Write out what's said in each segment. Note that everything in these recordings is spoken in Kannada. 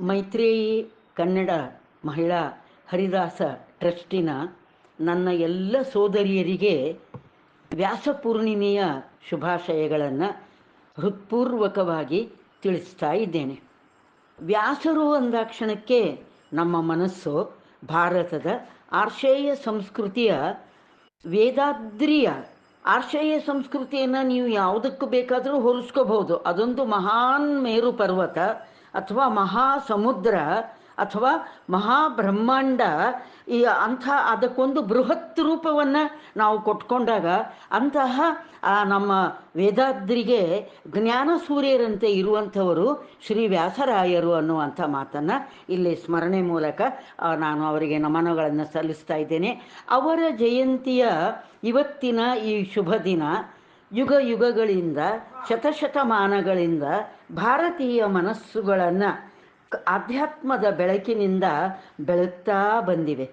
ಮೈತ್ರೇಯಿ ಕನ್ನಡ ಮಹಿಳಾ ಹರಿದಾಸ ಟ್ರಸ್ಟಿನ ನನ್ನ ಎಲ್ಲ ಸೋದರಿಯರಿಗೆ ವ್ಯಾಸಪೂರ್ಣಿಮೆಯ ಶುಭಾಶಯಗಳನ್ನು ಹೃತ್ಪೂರ್ವಕವಾಗಿ ತಿಳಿಸ್ತಾ ಇದ್ದೇನೆ. ವ್ಯಾಸರು ಅಂದಾಕ್ಷಣಕ್ಕೆ ನಮ್ಮ ಮನಸ್ಸು ಭಾರತದ ಆರ್ಷೇಯ ಸಂಸ್ಕೃತಿಯ ವೇದಾದ್ರಿಯ ಆರ್ಷೇಯ ಸಂಸ್ಕೃತಿಯನ್ನು ನೀವು ಯಾವುದಕ್ಕೂ ಬೇಕಾದರೂ ಹೋಲಿಸ್ಕೋಬಹುದು. ಅದೊಂದು ಮಹಾನ್ ಮೇರು ಪರ್ವತ ಅಥವಾ ಮಹಾ ಸಮುದ್ರ ಅಥವಾ ಮಹಾಬ್ರಹ್ಮಾಂಡ, ಈ ಅಂಥ ಅದಕ್ಕೊಂದು ಬೃಹತ್ ರೂಪವನ್ನು ನಾವು ಕೊಟ್ಕೊಂಡಾಗ ಅಂತಹ, ಆ, ನಮ್ಮ ವೇದಾದ್ರಿಗೆ ಜ್ಞಾನ ಸೂರ್ಯರಂತೆ ಇರುವಂಥವರು ಶ್ರೀ ವ್ಯಾಸರಾಯರು ಅನ್ನುವಂಥ ಮಾತನ್ನು ಇಲ್ಲಿ ಸ್ಮರಣೆ ಮೂಲಕ ನಾನು ಅವರಿಗೆ ನಮನಗಳನ್ನು ಸಲ್ಲಿಸ್ತಾ ಇದ್ದೇನೆ. ಅವರ ಜಯಂತಿಯ ಇವತ್ತಿನ ಈ ಶುಭ ದಿನ ಯುಗ ಯುಗಗಳಿಂದ, ಶತಶತಮಾನಗಳಿಂದ ಭಾರತೀಯ ಮನಸ್ಸುಗಳನ್ನು ಆಧ್ಯಾತ್ಮದ ಬೆಳಕಿನಿಂದ ಬೆಳಗ್ತಾ ಬಂದಿವೆ.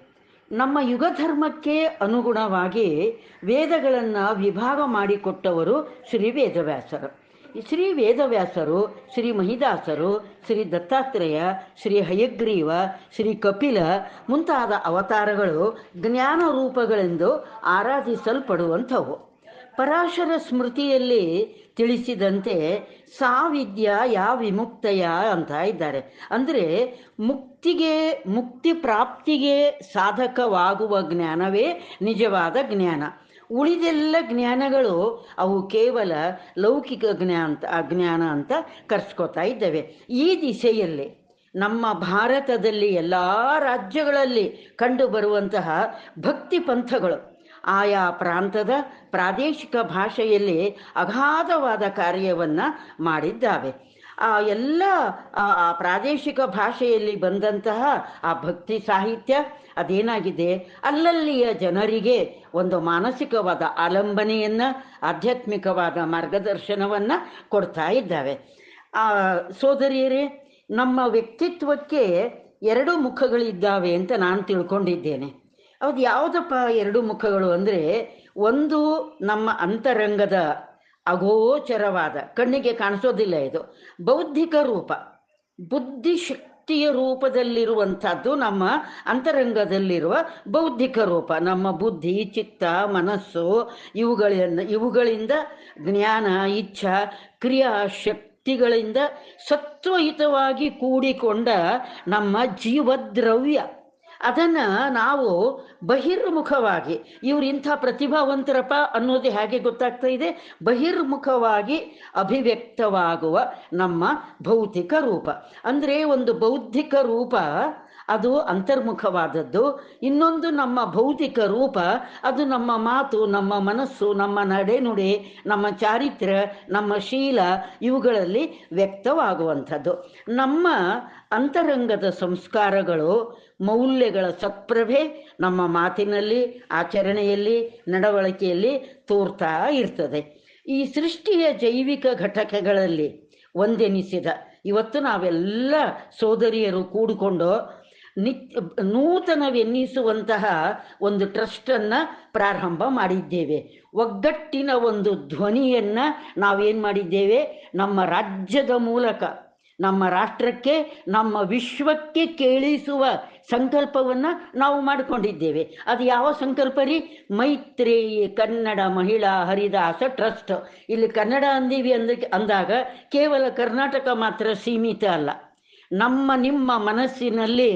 ನಮ್ಮ ಯುಗ ಧರ್ಮಕ್ಕೆ ಅನುಗುಣವಾಗಿ ವೇದಗಳನ್ನು ವಿಭಾಗ ಮಾಡಿಕೊಟ್ಟವರು ಶ್ರೀ ವೇದವ್ಯಾಸರು. ಶ್ರೀ ವೇದವ್ಯಾಸರು, ಶ್ರೀ ಮಹಿದಾಸರು, ಶ್ರೀ ದತ್ತಾತ್ರೇಯ, ಶ್ರೀ ಹಯಗ್ರೀವ, ಶ್ರೀ ಕಪಿಲ ಮುಂತಾದ ಅವತಾರಗಳು ಜ್ಞಾನ ರೂಪಗಳೆಂದು ಆರಾಧಿಸಲ್ಪಡುವಂಥವು. ಪರಾಶರ ಸ್ಮೃತಿಯಲ್ಲಿ ತಿಳಿಸಿದಂತೆ ಸಾವಿದ್ಯ ಯಾ ವಿಮುಕ್ತಯ ಅಂತ ಇದ್ದಾರೆ. ಅಂದರೆ ಮುಕ್ತಿಗೆ, ಮುಕ್ತಿ ಪ್ರಾಪ್ತಿಗೆ ಸಾಧಕವಾಗುವ ಜ್ಞಾನವೇ ನಿಜವಾದ ಜ್ಞಾನ. ಉಳಿದೆಲ್ಲ ಜ್ಞಾನಗಳು ಅವು ಕೇವಲ ಲೌಕಿಕ ಜ್ಞಾನ ಅಂತ ಜ್ಞಾನ ಅಂತ ಕರ್ಸ್ಕೊತಾ ಇದ್ದೇವೆ. ಈ ದಿಸೆಯಲ್ಲಿ ನಮ್ಮ ಭಾರತದಲ್ಲಿ ಎಲ್ಲ ರಾಜ್ಯಗಳಲ್ಲಿ ಕಂಡುಬರುವಂತಹ ಭಕ್ತಿ ಪಂಥಗಳು ಆಯಾ ಪ್ರಾಂತದ ಪ್ರಾದೇಶಿಕ ಭಾಷೆಯಲ್ಲಿ ಅಗಾಧವಾದ ಕಾರ್ಯವನ್ನು ಮಾಡಿದ್ದಾವೆ. ಆ ಎಲ್ಲ ಪ್ರಾದೇಶಿಕ ಭಾಷೆಯಲ್ಲಿ ಬಂದಂತಹ ಆ ಭಕ್ತಿ ಸಾಹಿತ್ಯ ಅದೇನಾಗಿದೆ? ಅಲ್ಲಲ್ಲಿಯ ಜನರಿಗೆ ಒಂದು ಮಾನಸಿಕವಾದ ಆಲಂಬನೆಯನ್ನು, ಆಧ್ಯಾತ್ಮಿಕವಾದ ಮಾರ್ಗದರ್ಶನವನ್ನು ಕೊಡ್ತಾ ಇದ್ದಾವೆ. ಆ, ಸೋದರಿಯರೇ, ನಮ್ಮ ವ್ಯಕ್ತಿತ್ವಕ್ಕೆ ಎರಡು ಮುಖಗಳಿದ್ದಾವೆ ಅಂತ ನಾನು ತಿಳ್ಕೊಂಡಿದ್ದೇನೆ. ಅದು ಯಾವುದಪ್ಪ ಎರಡು ಮುಖಗಳು ಅಂದರೆ ಒಂದು ನಮ್ಮ ಅಂತರಂಗದ ಅಗೋಚರವಾದ, ಕಣ್ಣಿಗೆ ಕಾಣಿಸೋದಿಲ್ಲ ಇದು, ಬೌದ್ಧಿಕ ರೂಪ ಬುದ್ಧಿಶಕ್ತಿಯ ರೂಪದಲ್ಲಿರುವಂಥದ್ದು ನಮ್ಮ ಅಂತರಂಗದಲ್ಲಿರುವ ಬೌದ್ಧಿಕ ರೂಪ, ನಮ್ಮ ಬುದ್ಧಿ, ಚಿತ್ತ, ಮನಸ್ಸು, ಇವುಗಳನ್ನು, ಇವುಗಳಿಂದ ಜ್ಞಾನ, ಇಚ್ಛಾ ಕ್ರಿಯಾಶಕ್ತಿಗಳಿಂದ ಸತ್ವಯುತವಾಗಿ ಕೂಡಿಕೊಂಡ ನಮ್ಮ ಜೀವದ್ರವ್ಯ. ಅದನ್ನು ನಾವು ಬಹಿರ್ಮುಖವಾಗಿ, ಇವ್ರು ಇಂಥ ಪ್ರತಿಭಾವಂತರಪ್ಪ ಅನ್ನೋದು ಹೇಗೆ ಗೊತ್ತಾಗ್ತಾ ಇದೆ? ಬಹಿರ್ಮುಖವಾಗಿ ಅಭಿವ್ಯಕ್ತವಾಗುವ ನಮ್ಮ ಭೌತಿಕ ರೂಪ. ಅಂದರೆ ಒಂದು ಬೌದ್ಧಿಕ ರೂಪ ಅದು ಅಂತರ್ಮುಖವಾದದ್ದು. ಇನ್ನೊಂದು ನಮ್ಮ ಭೌತಿಕ ರೂಪ, ಅದು ನಮ್ಮ ಮಾತು, ನಮ್ಮ ಮನಸ್ಸು, ನಮ್ಮ ನಡೆನುಡಿ, ನಮ್ಮ ಚಾರಿತ್ರ್ಯ ನಮ್ಮ ಶೀಲ, ಇವುಗಳಲ್ಲಿ ವ್ಯಕ್ತವಾಗುವಂಥದ್ದು. ನಮ್ಮ ಅಂತರಂಗದ ಸಂಸ್ಕಾರಗಳು, ಮೌಲ್ಯಗಳ ಸತ್ಪ್ರಭೆ ನಮ್ಮ ಮಾತಿನಲ್ಲಿ, ಆಚರಣೆಯಲ್ಲಿ, ನಡವಳಿಕೆಯಲ್ಲಿ ತೋರ್ತಾ ಇರ್ತದೆ. ಈ ಸೃಷ್ಟಿಯ ಜೈವಿಕ ಘಟಕಗಳಲ್ಲಿ ಒಂದೆನಿಸಿದ. ಇವತ್ತು ನಾವೆಲ್ಲ ಸೋದರಿಯರು ಕೂಡಿಕೊಂಡು ನಿತ್ಯ ನೂತನವೆನ್ನಿಸುವಂತಹ ಒಂದು ಟ್ರಸ್ಟನ್ನು ಪ್ರಾರಂಭ ಮಾಡಿದ್ದೇವೆ. ಒಗ್ಗಟ್ಟಿನ ಒಂದು ಧ್ವನಿಯನ್ನು ನಾವೇನು ಮಾಡಿದ್ದೇವೆ? ನಮ್ಮ ರಾಜ್ಯದ ಮೂಲಕ, ನಮ್ಮ ರಾಷ್ಟ್ರಕ್ಕೆ, ನಮ್ಮ ವಿಶ್ವಕ್ಕೆ ಕೇಳಿಸುವ ಸಂಕಲ್ಪವನ್ನು ನಾವು ಮಾಡಿಕೊಂಡಿದ್ದೇವೆ. ಅದು ಯಾವ ಸಂಕಲ್ಪ ರೀ? ಮೈತ್ರೇಯಿ ಕನ್ನಡ ಮಹಿಳಾ ಹರಿದಾಸ ಟ್ರಸ್ಟ್. ಇಲ್ಲಿ ಕನ್ನಡ ಅಂದೀವಿ ಅಂದ, ಅಂದಾಗ ಕೇವಲ ಕರ್ನಾಟಕ ಮಾತ್ರ ಸೀಮಿತ ಅಲ್ಲ. ನಮ್ಮ ನಿಮ್ಮ ಮನಸ್ಸಿನಲ್ಲಿ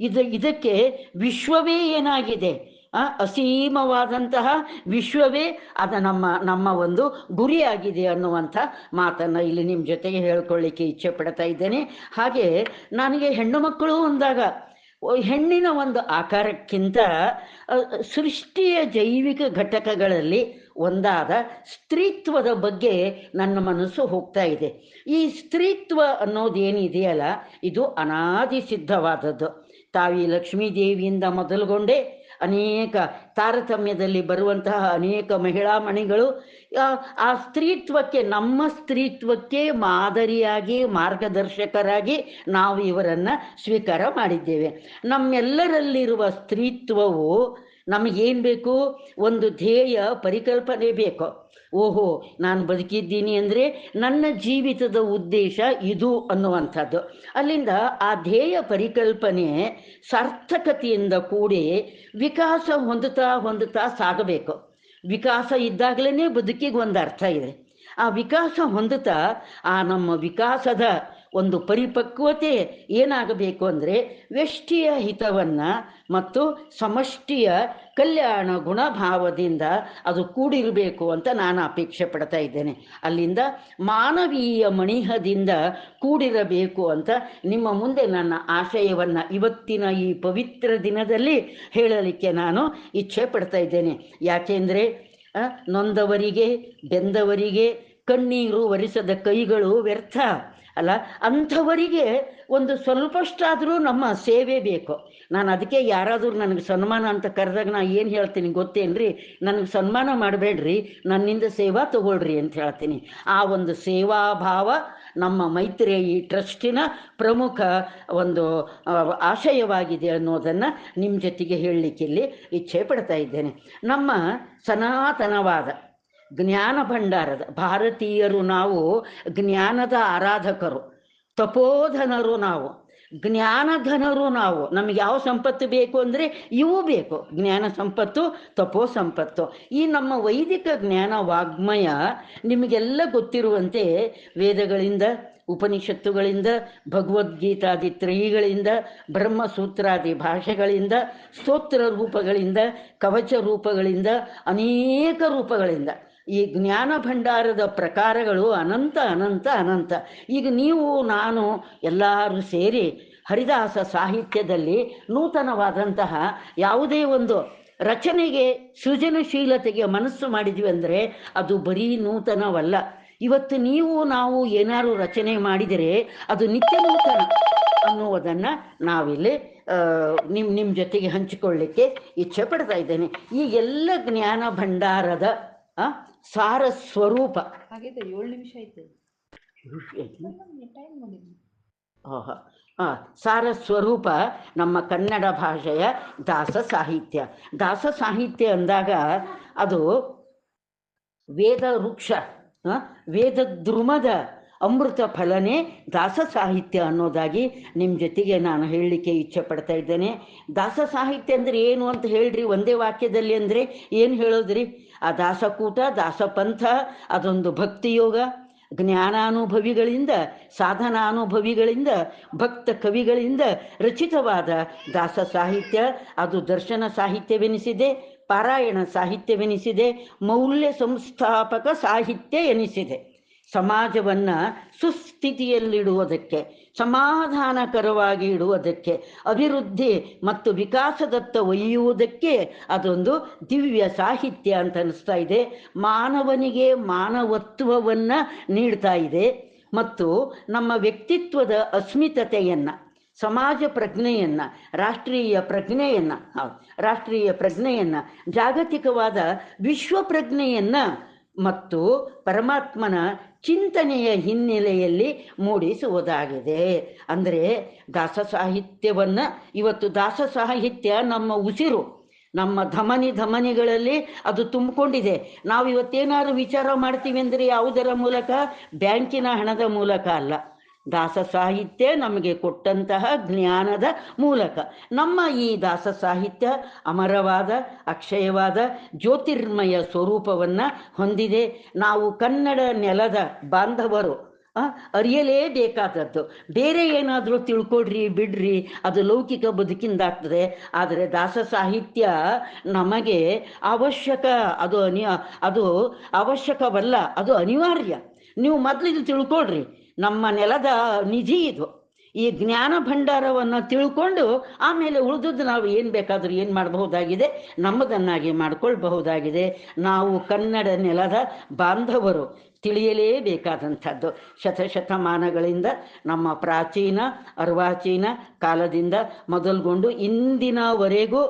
ಇದು ಇದಕ್ಕೆ ವಿಶ್ವವೇ ಏನಾಗಿದೆ? ಅಸೀಮವಾದಂತಹ ವಿಶ್ವವೇ ಅದ ನಮ್ಮ ನಮ್ಮ ಒಂದು ಗುರಿಯಾಗಿದೆ ಅನ್ನುವಂಥ ಮಾತನ್ನು ಇಲ್ಲಿ ನಿಮ್ಮ ಜೊತೆಗೆ ಹೇಳ್ಕೊಳ್ಳಿಕ್ಕೆ ಇಚ್ಛೆ ಪಡ್ತಾ ಇದ್ದೇನೆ. ಹಾಗೆ ನನಗೆ ಹೆಣ್ಣು ಮಕ್ಕಳು ಅಂದಾಗ ಹೆಣ್ಣಿನ ಒಂದು ಆಕಾರಕ್ಕಿಂತ ಸೃಷ್ಟಿಯ ಜೈವಿಕ ಘಟಕಗಳಲ್ಲಿ ಒಂದಾದ ಸ್ತ್ರೀತ್ವದ ಬಗ್ಗೆ ನನ್ನ ಮನಸ್ಸು ಹೋಗ್ತಾ ಇದೆ. ಈ ಸ್ತ್ರೀತ್ವ ಅನ್ನೋದೇನಿದೆಯಲ್ಲ ಇದು ಅನಾದಿ ಸಿದ್ಧವಾದದ್ದು. ತಾವಿ ಲಕ್ಷ್ಮೀದೇವಿಯಿಂದ ಮೊದಲುಗೊಂಡೇ ಅನೇಕ ತಾರತಮ್ಯದಲ್ಲಿ ಬರುವಂತಹ ಅನೇಕ ಮಹಿಳಾ ಮಣಿಗಳು ಆ ಸ್ತ್ರೀತ್ವಕ್ಕೆ, ನಮ್ಮ ಸ್ತ್ರೀತ್ವಕ್ಕೆ ಮಾದರಿಯಾಗಿ, ಮಾರ್ಗದರ್ಶಕರಾಗಿ ನಾವು ಇವರನ್ನು ಸ್ವೀಕಾರ ಮಾಡಿದ್ದೇವೆ. ನಮ್ಮೆಲ್ಲರಲ್ಲಿರುವ ಸ್ತ್ರೀತ್ವವು ನಮಗೇನು ಬೇಕು? ಒಂದು ಧ್ಯೇಯ ಪರಿಕಲ್ಪನೆ ಬೇಕು. ಓಹೋ, ನಾನು ಬದುಕಿದ್ದೀನಿ ಅಂದರೆ ನನ್ನ ಜೀವಿತದ ಉದ್ದೇಶ ಇದು ಅನ್ನುವಂಥದ್ದು. ಅಲ್ಲಿಂದ ಆ ಧ್ಯೇಯ ಪರಿಕಲ್ಪನೆ ಸಾರ್ಥಕತೆಯಿಂದ ಕೂಡಿ ವಿಕಾಸ ಹೊಂದುತ್ತಾ ಹೊಂದುತ್ತಾ ಸಾಗಬೇಕು. ವಿಕಾಸ ಇದ್ದಾಗಲೇ ಬದುಕಿಗೆ ಒಂದು ಅರ್ಥ ಇದೆ. ಆ ವಿಕಾಸ ಹೊಂದುತ್ತಾ ಆ ನಮ್ಮ ವಿಕಾಸದ ಒಂದು ಪರಿಪಕ್ವತೆ ಏನಾಗಬೇಕು ಅಂದರೆ ವ್ಯಷ್ಟಿಯ ಹಿತವನ್ನು ಮತ್ತು ಸಮಷ್ಟಿಯ ಕಲ್ಯಾಣ ಗುಣಭಾವದಿಂದ ಅದು ಕೂಡಿರಬೇಕು ಅಂತ ನಾನು ಅಪೇಕ್ಷೆ ಪಡ್ತಾ ಇದ್ದೇನೆ. ಅಲ್ಲಿಂದ ಮಾನವೀಯ ಮಣಿಹದಿಂದ ಕೂಡಿರಬೇಕು ಅಂತ ನಿಮ್ಮ ಮುಂದೆ ನನ್ನ ಆಶಯವನ್ನು ಇವತ್ತಿನ ಈ ಪವಿತ್ರ ದಿನದಲ್ಲಿ ಹೇಳಲಿಕ್ಕೆ ನಾನು ಇಚ್ಛೆ ಪಡ್ತಾ ಇದ್ದೇನೆ. ಯಾಕೆಂದರೆ ನೊಂದವರಿಗೆ, ಬೆಂದವರಿಗೆ ಕಣ್ಣೀರು ಒರೆಸದ ಕೈಗಳು ವ್ಯರ್ಥ. ಅಲ್ಲ? ಅಂಥವರಿಗೆ ಒಂದು ಸ್ವಲ್ಪಷ್ಟಾದರೂ ನಮ್ಮ ಸೇವೆ ಬೇಕು. ನಾನು ಅದಕ್ಕೆ ಯಾರಾದರೂ ನನಗೆ ಸನ್ಮಾನ ಅಂತ ಕರೆದಾಗ ನಾನು ಏನು ಹೇಳ್ತೀನಿ ಗೊತ್ತೇನ್ರಿ? ನನಗೆ ಸನ್ಮಾನ ಮಾಡಬೇಡ್ರಿ, ನನ್ನಿಂದ ಸೇವಾ ತಗೊಳ್ರಿ ಅಂತ ಹೇಳ್ತೀನಿ. ಆ ಒಂದು ಸೇವಾ ಭಾವ ನಮ್ಮ ಮೈತ್ರಿಯ ಈ ಟ್ರಸ್ಟಿನ ಪ್ರಮುಖ ಒಂದು ಆಶಯವಾಗಿದೆ ಅನ್ನೋದನ್ನು ನಿಮ್ಮ ಜೊತೆಗೆ ಹೇಳಲಿಕ್ಕೆ ಇಲ್ಲಿ ಇಚ್ಛೆ ಪಡ್ತಾ ಇದ್ದೇನೆ. ನಮ್ಮ ಸನಾತನವಾದ ಜ್ಞಾನ ಭಂಡಾರದ, ಭಾರತೀಯರು ನಾವು ಜ್ಞಾನದ ಆರಾಧಕರು, ತಪೋಧನರು ನಾವು, ಜ್ಞಾನಧನರು ನಾವು. ನಮ್ಗೆ ಯಾವ ಸಂಪತ್ತು ಬೇಕು ಅಂದರೆ ಇವು ಬೇಕು. ಜ್ಞಾನ ಸಂಪತ್ತು, ತಪೋ ಸಂಪತ್ತು. ಈ ನಮ್ಮ ವೈದಿಕ ಜ್ಞಾನ ವಾಗ್ಮಯ ನಿಮಗೆಲ್ಲ ಗೊತ್ತಿರುವಂತೆ ವೇದಗಳಿಂದ, ಉಪನಿಷತ್ತುಗಳಿಂದ ಭಗವದ್ಗೀತಾದಿ ತ್ರಯಿಗಳಿಂದ ಬ್ರಹ್ಮಸೂತ್ರಾದಿ ಭಾಷೆಗಳಿಂದ, ಸ್ತೋತ್ರ ರೂಪಗಳಿಂದ, ಕವಚ ರೂಪಗಳಿಂದ, ಅನೇಕ ರೂಪಗಳಿಂದ. ಈ ಜ್ಞಾನ ಭಂಡಾರದ ಪ್ರಕಾರಗಳು ಅನಂತ ಅನಂತ ಅನಂತ. ಈಗ ನೀವು, ನಾನು ಎಲ್ಲರೂ ಸೇರಿ ಹರಿದಾಸ ಸಾಹಿತ್ಯದಲ್ಲಿ ನೂತನವಾದಂತಹ ಯಾವುದೇ ಒಂದು ರಚನೆಗೆ ಸೃಜನಶೀಲತೆಗೆ ಮನಸ್ಸು ಮಾಡಿದ್ವಿ ಅಂದರೆ ಅದು ಬರೀ ನೂತನವಲ್ಲ. ಇವತ್ತು ನೀವು, ನಾವು ಏನಾದ್ರು ರಚನೆ ಮಾಡಿದರೆ ಅದು ನಿತ್ಯ ನೂತನ ಅನ್ನುವುದನ್ನು ನಾವಿಲ್ಲಿ ನಿಮ್ಮ ನಿಮ್ಮ ಜೊತೆಗೆ ಹಂಚಿಕೊಳ್ಳಿಕ್ಕೆ ಇಚ್ಛೆ ಪಡ್ತಾ ಇದ್ದೇನೆ. ಈ ಎಲ್ಲ ಜ್ಞಾನ ಭಂಡಾರದ ಸಾರ ಸ್ವರೂಪ. ಏಳು ನಿಮಿಷ ಆಯ್ತು. ಆ, ಸಾರ ಸ್ವರೂಪ ನಮ್ಮ ಕನ್ನಡ ಭಾಷೆಯ ದಾಸ ಸಾಹಿತ್ಯ. ದಾಸ ಸಾಹಿತ್ಯ ಅಂದಾಗ ಅದು ವೇದ ವೃಕ್ಷ ವೇದ ದ್ರುಮದ ಅಮೃತ ಫಲನೇ ದಾಸ ಸಾಹಿತ್ಯ ಅನ್ನೋದಾಗಿ ನಿಮ್ಮ ಜೊತೆಗೆ ನಾನು ಹೇಳಲಿಕ್ಕೆ ಇಚ್ಛೆ ಪಡ್ತಾ ಇದ್ದೇನೆ. ದಾಸ ಸಾಹಿತ್ಯ ಅಂದರೆ ಏನು ಅಂತ ಹೇಳ್ರಿ, ಒಂದೇ ವಾಕ್ಯದಲ್ಲಿ ಅಂದರೆ ಏನು ಹೇಳೋದ್ರಿ? ಆ ದಾಸಕೂಟ, ದಾಸಪಂಥ, ಅದೊಂದು ಭಕ್ತಿಯೋಗ. ಜ್ಞಾನಾನುಭವಿಗಳಿಂದ, ಸಾಧನಾನುಭವಿಗಳಿಂದ, ಭಕ್ತ ಕವಿಗಳಿಂದ ರಚಿತವಾದ ದಾಸ ಸಾಹಿತ್ಯ. ಅದು ದರ್ಶನ ಸಾಹಿತ್ಯವೆನಿಸಿದೆ, ಪಾರಾಯಣ ಸಾಹಿತ್ಯವೆನಿಸಿದೆ, ಮೌಲ್ಯ ಸಂಸ್ಥಾಪಕ ಸಾಹಿತ್ಯ ಎನಿಸಿದೆ. ಸಮಾಜವನ್ನು ಸುಸ್ಥಿತಿಯಲ್ಲಿಡುವುದಕ್ಕೆ, ಸಮಾಧಾನಕರವಾಗಿ ಇಡುವುದಕ್ಕೆ, ಅಭಿವೃದ್ಧಿ ಮತ್ತು ವಿಕಾಸದತ್ತ ಒಯ್ಯುವುದಕ್ಕೆ ಅದೊಂದು ದಿವ್ಯ ಸಾಹಿತ್ಯ ಅಂತ ಅನಿಸ್ತಾ ಇದೆ. ಮಾನವನಿಗೆ ಮಾನವತ್ವವನ್ನು ನೀಡ್ತಾ ಇದೆ. ಮತ್ತು ನಮ್ಮ ವ್ಯಕ್ತಿತ್ವದ ಅಸ್ಮಿತತೆಯನ್ನು, ಸಮಾಜ ಪ್ರಜ್ಞೆಯನ್ನು, ರಾಷ್ಟ್ರೀಯ ಪ್ರಜ್ಞೆಯನ್ನು ರಾಷ್ಟ್ರೀಯ ಪ್ರಜ್ಞೆಯನ್ನು, ಜಾಗತಿಕವಾದ ವಿಶ್ವ ಪ್ರಜ್ಞೆಯನ್ನು ಮತ್ತು ಪರಮಾತ್ಮನ ಚಿಂತನೆಯ ಹಿನ್ನೆಲೆಯಲ್ಲಿ ಮೂಡಿಸುವುದಾಗಿದೆ. ಅಂದರೆ ದಾಸ ಸಾಹಿತ್ಯವನ್ನು ಇವತ್ತು ದಾಸ ಸಾಹಿತ್ಯ ನಮ್ಮ ಉಸಿರು, ನಮ್ಮ ಧಮನಿ ಧಮನಿಗಳಲ್ಲಿ ಅದು ತುಂಬಿಕೊಂಡಿದೆ. ನಾವು ಇವತ್ತೇನಾದ್ರು ವಿಚಾರ ಮಾಡ್ತೀವಿ ಅಂದರೆ ಯಾವುದರ ಮೂಲಕ? ಬ್ಯಾಂಕಿನ ಹಣದ ಮೂಲಕ ಅಲ್ಲ. ದಾಸ ಸಾಹಿತ್ಯ ನಮಗೆ ಕೊಟ್ಟಂತಹ ಜ್ಞಾನದ ಮೂಲಕ. ನಮ್ಮ ಈ ದಾಸ ಸಾಹಿತ್ಯ ಅಮರವಾದ, ಅಕ್ಷಯವಾದ, ಜ್ಯೋತಿರ್ಮಯ ಸ್ವರೂಪವನ್ನು ಹೊಂದಿದೆ. ನಾವು ಕನ್ನಡ ನೆಲದ ಬಾಂಧವರು ಅರಿಯಲೇಬೇಕಾದದ್ದು. ಬೇರೆ ಏನಾದರೂ ತಿಳ್ಕೊಡ್ರಿ, ಬಿಡ್ರಿ, ಅದು ಲೌಕಿಕ ಬದುಕಿಂದಾಗ್ತದೆ. ಆದರೆ ದಾಸ ಸಾಹಿತ್ಯ ನಮಗೆ ಅವಶ್ಯಕ, ಅದು ಅನಿ ಅದು ಅವಶ್ಯಕವಲ್ಲ, ಅದು ಅನಿವಾರ್ಯ. ನೀವು ಮೊದಲಿದು ತಿಳ್ಕೊಳ್ರಿ ನಮ್ಮ ನೆಲದ ನಿಧಿ ಇದು. ಈ ಜ್ಞಾನ ಭಂಡಾರವನ್ನು ತಿಳ್ಕೊಂಡು ಆಮೇಲೆ ಉಳಿದದ್ದು ನಾವು ಏನು ಬೇಕಾದರೂ ಏನು ಮಾಡಬಹುದಾಗಿದೆ, ನಮ್ಮದನ್ನಾಗಿ ಮಾಡಿಕೊಳ್ಬಹುದಾಗಿದೆ. ನಾವು ಕನ್ನಡ ನೆಲದ ಬಾಂಧವರು, ತಿಳಿಯಲೇಬೇಕಾದಂಥದ್ದು. ಶತಶತಮಾನಗಳಿಂದ ನಮ್ಮ ಪ್ರಾಚೀನ ಅರ್ವಾಚೀನ ಕಾಲದಿಂದ ಮೊದಲುಗೊಂಡು ಇಂದಿನವರೆಗೂ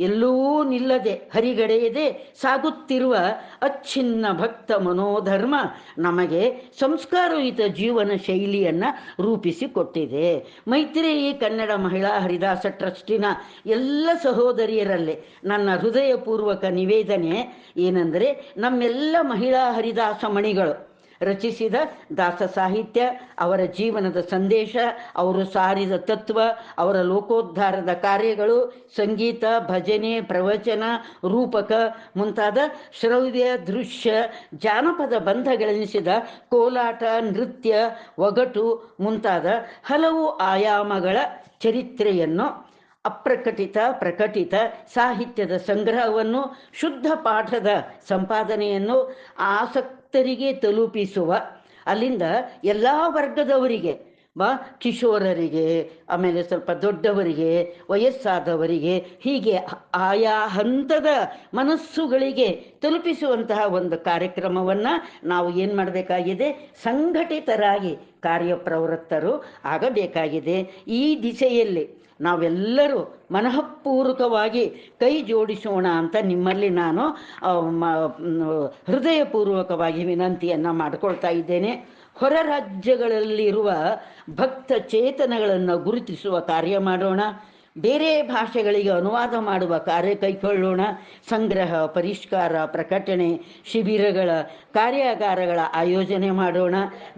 ಎಲ್ಲೂ ನಿಲ್ಲದೆ ಹರಿಗಡೆಯದೆ ಸಾಗುತ್ತಿರುವ ಅಚ್ಛಿನ್ನ ಭಕ್ತ ಮನೋಧರ್ಮ ನಮಗೆ ಸಂಸ್ಕಾರಯುತ ಜೀವನ ಶೈಲಿಯನ್ನು ರೂಪಿಸಿಕೊಟ್ಟಿದೆ. ಮೈತ್ರೇಯಿ ಕನ್ನಡ ಮಹಿಳಾ ಹರಿದಾಸ ಟ್ರಸ್ಟಿನ ಎಲ್ಲ ಸಹೋದರಿಯರಲ್ಲಿ ನನ್ನ ಹೃದಯಪೂರ್ವಕ ನಿವೇದನೆ ಏನೆಂದರೆ, ನಮ್ಮೆಲ್ಲ ಮಹಿಳಾ ಹರಿದಾಸ ಮಣಿಗಳು ರಚಿಸಿದ ದಾಸ ಸಾಹಿತ್ಯ, ಅವರ ಜೀವನದ ಸಂದೇಶ, ಅವರು ಸಾರಿದ ತತ್ವ, ಅವರ ಲೋಕೋದ್ಧಾರದ ಕಾರ್ಯಗಳು, ಸಂಗೀತ, ಭಜನೆ, ಪ್ರವಚನ, ರೂಪಕ ಮುಂತಾದ ಶ್ರವ್ಯ ದೃಶ್ಯ ಜಾನಪದ ಬಂಧಗಳೆನಿಸಿದ ಕೋಲಾಟ, ನೃತ್ಯ, ಒಗಟು ಮುಂತಾದ ಹಲವು ಆಯಾಮಗಳ ಚರಿತ್ರೆಯನ್ನು ಅಪ್ರಕಟಿತ ಪ್ರಕಟಿತ ಸಾಹಿತ್ಯದ ಸಂಗ್ರಹವನ್ನು ಶುದ್ಧ ಪಾಠದ ಸಂಪಾದನೆಯನ್ನು ಆಸಕ್ತರಿಗೆ ತಲುಪಿಸುವ ಅಲ್ಲಿಂದ ಎಲ್ಲ ವರ್ಗದವರಿಗೆ ಬಾ ಕಿಶೋರರಿಗೆ, ಆಮೇಲೆ ಸ್ವಲ್ಪ ದೊಡ್ಡವರಿಗೆ, ವಯಸ್ಸಾದವರಿಗೆ, ಹೀಗೆ ಆಯಾ ಹಂತದ ಮನಸ್ಸುಗಳಿಗೆ ತಲುಪಿಸುವಂತಹ ಒಂದು ಕಾರ್ಯಕ್ರಮವನ್ನು ನಾವು ಏನು ಮಾಡಬೇಕಾಗಿದೆ? ಸಂಘಟಿತರಾಗಿ ಕಾರ್ಯಪ್ರವೃತ್ತರು ಆಗಬೇಕಾಗಿದೆ. ಈ ದಿಸೆಯಲ್ಲಿ ನಾವೆಲ್ಲರೂ ಮನಃಪೂರ್ವಕವಾಗಿ ಕೈ ಜೋಡಿಸೋಣ ಅಂತ ನಿಮ್ಮಲ್ಲಿ ನಾನು ಹೃದಯಪೂರ್ವಕವಾಗಿ ವಿನಂತಿಯನ್ನು ಮಾಡಿಕೊಳ್ತಾ ಇದ್ದೇನೆ. ಹೊರ ರಾಜ್ಯಗಳಲ್ಲಿರುವ ಭಕ್ತ ಚೇತನಗಳನ್ನು ಗುರುತಿಸುವ ಕಾರ್ಯ ಮಾಡೋಣ. ಬೇರೆ ಭಾಷೆಗಳಿಗೆ ಅನುವಾದ ಮಾಡುವ ಕಾರ್ಯ ಕೈಗೊಳ್ಳೋಣ ಸಂಗ್ರಹ, ಪರಿಷ್ಕಾರ, ಪ್ರಕಟಣೆ, ಶಿಬಿರಗಳ ಕಾರ್ಯಾಗಾರಗಳ ಆಯೋಜನೆ ಮಾಡೋಣ.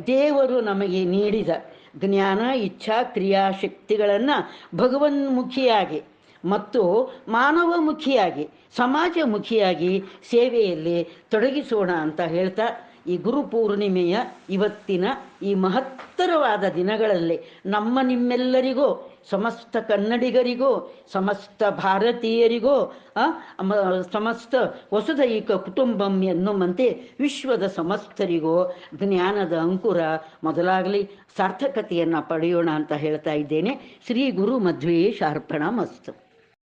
ದೇವರು ನಮಗೆ ನೀಡಿದ ಜ್ಞಾನ, ಇಚ್ಛಾ ಕ್ರಿಯಾಶಕ್ತಿಗಳನ್ನು ಭಗವನ್ಮುಖಿಯಾಗಿ ಮತ್ತು ಮಾನವಮುಖಿಯಾಗಿ, ಸಮಾಜಮುಖಿಯಾಗಿ ಸೇವೆಯಲ್ಲಿ ತೊಡಗಿಸೋಣ ಅಂತ ಹೇಳ್ತಾ ಈ ಗುರು ಪೂರ್ಣಿಮೆಯ ಇವತ್ತಿನ ಈ ಮಹತ್ತರವಾದ ದಿನಗಳಲ್ಲಿ ನಮ್ಮ ನಿಮ್ಮೆಲ್ಲರಿಗೂ, ಸಮಸ್ತ ಕನ್ನಡಿಗರಿಗೂ, ಸಮಸ್ತ ಭಾರತೀಯರಿಗೂ ಸಮಸ್ತ ವಸುದೈಕ ಕುಟುಂಬಂ ಎನ್ನುವಂತೆ ವಿಶ್ವದ ಸಮಸ್ತರಿಗೂ ಜ್ಞಾನದ ಅಂಕುರ ಮೊದಲಾಗಲಿ ಸಾರ್ಥಕತೆಯನ್ನು ಪಡೆಯೋಣ ಅಂತ ಹೇಳ್ತಾ ಇದ್ದೇನೆ. ಶ್ರೀ ಗುರು ಮಧ್ವೇಶಾರ್ಪಣ ಮಸ್ತು